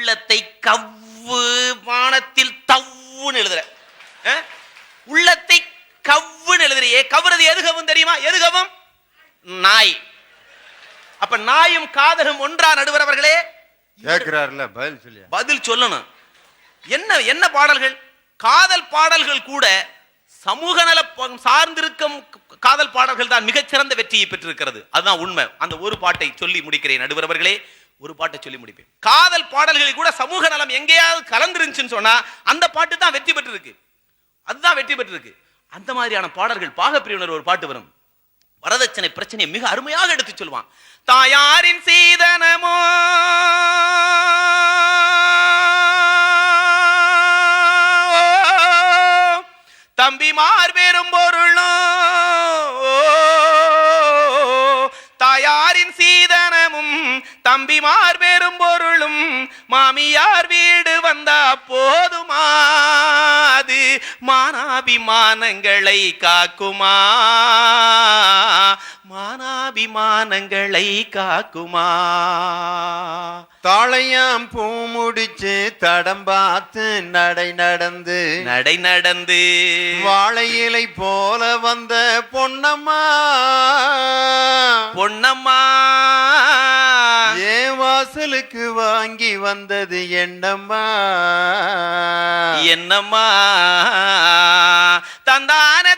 உள்ளத்தை கவ்வு வானத்தில் தவ்வுன்னு எழுதுற? உள்ளத்தை கவ்வுன்னு எழுதுறியே கவ்வுறது எதுகவும் தெரியுமா? எதுகவும் நாய். அப்ப நாயும் காதலும் ஒன்றா நடுவர் அவர்களே கேக்குறாருல பதில் சொல்லியா? பதில் சொல்லணும். என்ன என்ன பாடல்கள்? காதல் பாடல்கள் கூட சமூக நல சார்ந்திருக்கும் காதல் பாடல்கள் தான் மிகச்சிறந்த வெற்றியை பெற்றிருக்கிறது. அதுதான் உண்மை. அந்த ஒரு பாட்டை சொல்லி முடிக்கிறேன் நடுவர் அவர்களே ஒரு பாட்டை சொல்லி முடிப்பேன். காதல் பாடல்களில் கூட சமூக நலம் எங்கேயாவது கலந்துருந்துச்சுன்னு சொன்னா அந்த பாட்டு தான் வெற்றி பெற்றிருக்கு. அதுதான் வெற்றி பெற்றிருக்கு. அந்த மாதிரியான பாடல்கள் பாகப்பிரிவினர் ஒரு பாட்டு வரும். வரதட்சணை பிரச்சனையை மிக அருமையாக எடுத்து சொல்லுவான். தாயாரின் சீதனமோ தம்பிமார் பெரும் பொருளோ தாயாரின் சீ தம்பிமார் பெரும் பொருளும் மாமியார் வீடு வந்தா போதுமாது. மானாபிமானங்களை காக்குமா? மானாபிமானங்களை காக்குமா? தாளையாம் பூ முடிச்சு தடம் பார்த்து நடை நடந்து நடை நடந்து. வாழை இலை போல வந்த பொன்னம்மா. பொன்னம்மா. ஏன் வாங்கி வந்தது என்னம்மா? என்னம்மா? தந்தான